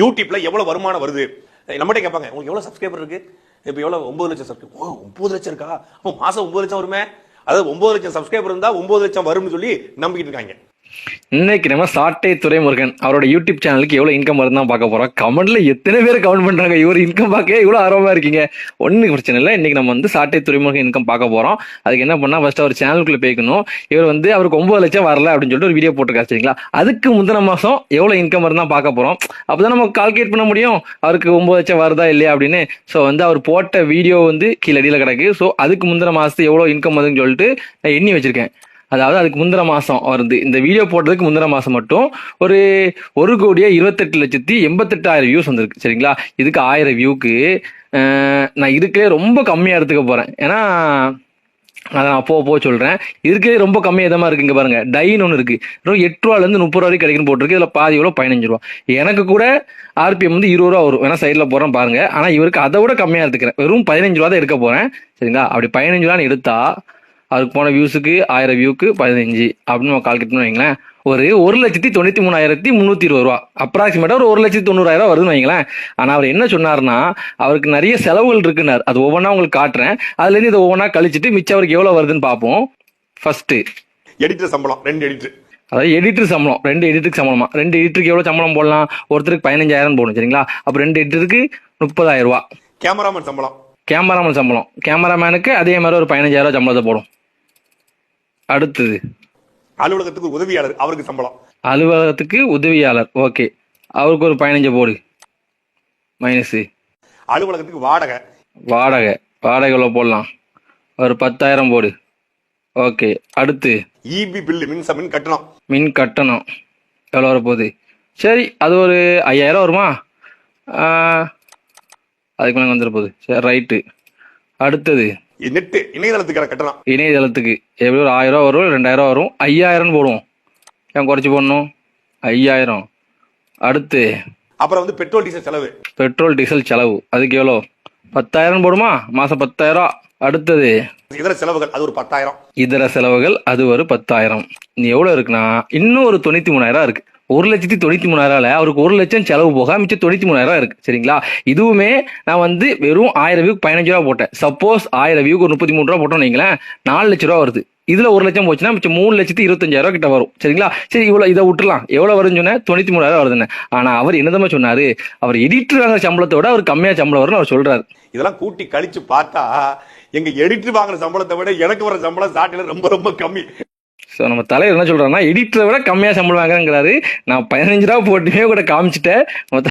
யூடியூப்ல எவ்வளவு வருமானம் வருது? நம்மகிட்ட கேட்பாங்க உங்களுக்கு எவ்வளவு சப்ஸ்கிரைபர் இருக்கு? இப்போ எவ்வளவு? ஒன்பது லட்சம் சப்ஸ்கிரைபர் ஓ ஒன்பது லட்சம் இருக்கா? அப்போ மாசம் ஒன்பது லட்சம் வருமே? அதாவது ஒன்பது லட்சம் சப்ஸ்கிரைபர் இருந்தா ஒன்பது லட்சம் வரும்னு சொல்லி நம்பிக்கிட்டு இருக்காங்க. இன்னைக்கு நம்ம சாட்டை துறைமுருகன் அவரோட யூடியூப் சேனலுக்கு எவ்வளவு இன்கம் வருதுன்னு தான் பார்க்க போறோம். கமெண்ட்ல எத்தனை பேர் கமெண்ட் பண்றாங்க? இவர் இன்கம் பார்க்க இவ்வளவு ஆர்வமா இருக்கீங்க. ஒன்றும் பிரச்சனை இல்லை. இன்னைக்கு நம்ம வந்து சாட்டை துறைமுருகன் இன்கம் பார்க்க போறோம். அதுக்கு என்ன பண்ணா ஃபர்ஸ்ட் அவர் சேனலுக்குள்ள போய்க்கணும். இவர் வந்து அவருக்கு ஒன்பது லட்சம் வரல அப்படின்னு சொல்லிட்டு ஒரு வீடியோ போட்டிருக்காரு சரிங்களா? அதுக்கு முந்தின மாசம் எவ்வளவு இன்கம் வருதுன்னு தான் பார்க்க போறோம். அப்பதான் நம்ம கால்குலேட் பண்ண முடியும். அவருக்கு ஒன்பது லட்சம் வருதா இல்லையா அப்படின்னு. ஸோ வந்து அவர் போட்ட வீடியோ வந்து கீழடியில் கிடக்கு. ஸோ அதுக்கு முந்தின மாசத்து எவ்வளவு இன்கம் வருதுன்னு சொல்லிட்டு நான் எண்ணி வச்சிருக்கேன். அதாவது அதுக்கு முந்தின மாசம் வருது. இந்த வீடியோ போட்டதுக்கு முந்தின மாசம் மட்டும் ஒரு ஒரு கோடியே இருபத்தெட்டு லட்சத்தி எண்பத்தெட்டாயிரம் வியூஸ் வந்திருக்கு. சரிங்களா? இதுக்கு ஆயிரம் வியூக்கு நான் இதுக்கே ரொம்ப கம்மியா எடுத்துக்க போறேன். ஏன்னா அதை நான் போக போக சொல்கிறேன் இதுக்கே ரொம்ப கம்மி விதமாக இருக்கு இங்க பாருங்க. டைன்னு ஒன்று இருக்குது இன்னும் எட்டு ரூபாலேருந்து முப்பது ரூபா வரைக்கும் கிடைக்குன்னு போட்டிருக்கு. இதில் பாதி எவ்வளோ பதினஞ்சு ரூபா. எனக்கு கூட ஆர்பிஎம் வந்து இருபது ரூபா வரும். வேணா சைடில் போகிறேன் பாருங்கள் ஆனால் இவருக்கு அதை விட கம்மியாக எடுத்துக்கிறேன். வெறும் பதினஞ்சு ரூபா தான் எடுக்க போகிறேன் சரிங்களா? அப்படி பதினஞ்சு ரூபான்னு எடுத்தால் அவருக்கு போன வியூஸுக்கு ஆயிரம் வியூக்கு பதினஞ்சு அப்படின்னு நம்ம கால்குலேட் பண்ணி வைங்களேன். ஒரு ஒரு லட்சத்தி தொண்ணூத்தி மூணாயிரத்தி முந்நூத்தி இருபது ரூபா. அப்ராக்சிமேட்டா ஒரு ஒரு லட்சத்தி தொண்ணூறாயிரம் வருதுன்னு வைங்களேன். ஆனா அவர் என்ன சொன்னார்னா அவருக்கு நிறைய செலவுகள் இருக்குன்னார். அது ஒவ்வொன்றா உங்களுக்கு காட்டுறேன். அதுல இருந்து இதை ஒவ்வொன்றா கழிச்சிட்டு மிச்சம் அவருக்கு எவ்வளவு வருதுன்னு பார்ப்போம். ஃபர்ஸ்ட் எடிட்டர் சம்பளம் ரெண்டு எடிட்டர் அதாவது எடிட்டர் சம்பளம் ரெண்டு எடிட்டருக்கு சம்பளமா? ரெண்டு எடிட்டருக்கு எவ்வளவு சம்பளம் போடலாம்? ஒருத்தருக்கு பதினஞ்சாயிரம் போடணும் சரிங்களா? அப்ப ரெண்டு எடிட்டருக்கு முப்பதாயிரம் ரூபா. கேமராமேன் சம்பளம். கேமராமேன் சம்பளம். கேமராமேனுக்கு அதே மாதிரி ஒரு பதினஞ்சாயிரம் சம்பளத்தை போடும். அடுத்தது. அலுவலகத்துக்கு உதவியாளர் அவருக்கு சம்பளம். அலுவலகத்துக்கு உதவியாளர் ஓகே. அவருக்கு ஒரு பதினஞ்சு போடு. மைனஸு. அலுவலகத்துக்கு வாடகை. வாடகை. வாடகை எவ்வளோ போடலாம்? ஒரு பத்தாயிரம் போடு. ஓகே. அடுத்து. இபி பில்லு மின்ச மின் கட்டணம். மின் கட்டணம். எவ்வளோ வரப்போகுது? சரி அது ஒரு ஐயாயிரம் வருமா? அதுக்கு மேலே வந்துட போகுது சரி ரைட்டு. அடுத்தது. நெட்டு இணையதளத்துக்கான கட்டணம் இணையதளத்துக்கு எப்படி ஒரு ஆயிரம் ரூபா வரும் ரெண்டாயிரம் வரும்? ஐயாயிரம் போடுவோம். ஏன் குறைச்சி போடணும்? ஐயாயிரம். அடுத்து அப்புறம் வந்து பெட்ரோல் டீசல் செலவு. பெட்ரோல் டீசல் செலவு. அதுக்கு எவ்வளோ பத்தாயிரம் போடுமா? மாதம் பத்தாயிரம் அடுத்தது இதர செலவுகள் அது ஒரு பத்தாயிரம். இதர செலவுகள் அது ஒரு பத்தாயிரம். நீ எவ்வளோ இருக்குன்னா இன்னும் ஒரு தொண்ணூற்றி மூணாயிரம் இருக்கு. ஒரு லட்சத்தி தொண்ணூற்றி மூணாயிரம்ல அவருக்கு ஒரு லட்சம் செலவு போக மிச்சம் தொண்ணூற்றி மூணாயிரம் இருக்கு சரிங்களா? இதுவுமே நான் வந்து வெறும் ஆயிரம் வியூக்கு பதினஞ்சு ரூபா போட்டேன். சப்போஸ் ஆயிரம் வியூக்கு ஒரு முப்பத்தி மூணு ரூபா போட்டோம்னு வைங்களேன் நாலு லட்ச ரூபா வருது. இதுல ஒரு லட்சம் போச்சுன்னா மிச்சம் மூணு லட்சத்தி இருபத்தஞ்சாயிரம் கிட்ட வரும் சரிங்களா? சரி இவ்வளவு இதை விட்டுலாம் எவ்வளவு வரும்னு சொன்னேன்? தொண்ணூத்தி மூணாயிரம் வருதுன்னு. ஆனா அவர் என்னதமா சொன்னாரு? அவர் எடிட்டர் வாங்குற சம்பளத்தோட அவர் கம்மியா சம்பளம் வரும்னு அவர் சொல்றாரு. இதெல்லாம் கூட்டி கழிச்சு பார்த்தா எங்க எடிட்டர் வாங்குற சம்பளத்தை விட எனக்கு வர சம்பளம் சாட்டில ரொம்ப ரொம்ப கம்மி. ஸோ நம்ம தலைவர் என்ன சொல்றாருன்னா எடிட்டரை விட கம்மியா சம்பளம் வாங்குறேங்கிறாரு நான் பதினஞ்சு ரூபா போட்டுமே கூட காமிச்சிட்டேன். மொத்த